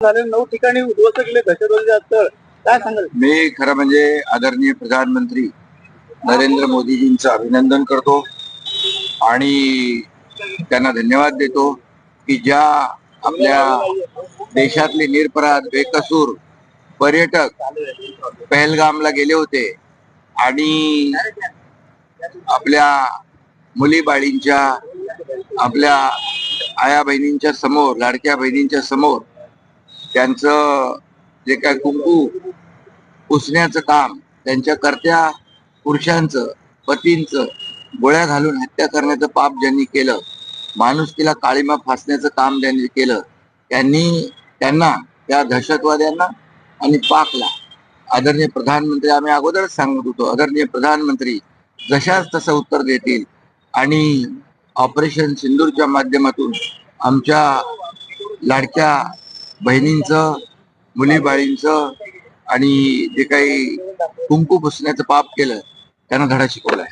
नऊ ठिकाणी उद्ध्वस्त केले काय सांगाल? मी खरं म्हणजे आदरणीय प्रधानमंत्री नरेंद्र मोदीजींचं अभिनंदन करतो आणि त्यांना धन्यवाद देतो की ज्या आपल्या देशातले निरपराध बेकसूर पर्यटक पहलगामला गेले होते आणि आपल्या मुली बाळींच्या आपल्या आया बहिणींच्या समोर लाडक्या बहिणींच्या समोर त्यांचं जे काय कुंकू पुसण्याचं काम त्यांच्या कर्त्या पुरुषांचं पतींचं गोळ्या घालून हत्या करण्याचं पाप ज्यांनी केलं माणुसकीला काळीमा फासण्याचं काम ज्यांनी केलं त्यांनी त्यांना त्या दहशतवाद्यांना आणि पाकला. आदरणीय प्रधानमंत्री आम्ही अगोदरच सांगत होतो आदरणीय प्रधानमंत्री जशाच तसं उत्तर देतील. आणि ऑपरेशन सिंदूरच्या माध्यमातून आमच्या लाडक्या बहिणींचं मुलीबाळींचं आणि जे काही कुंकू पुसण्याचं पाप केलं त्यांना धडा शिकवलाय.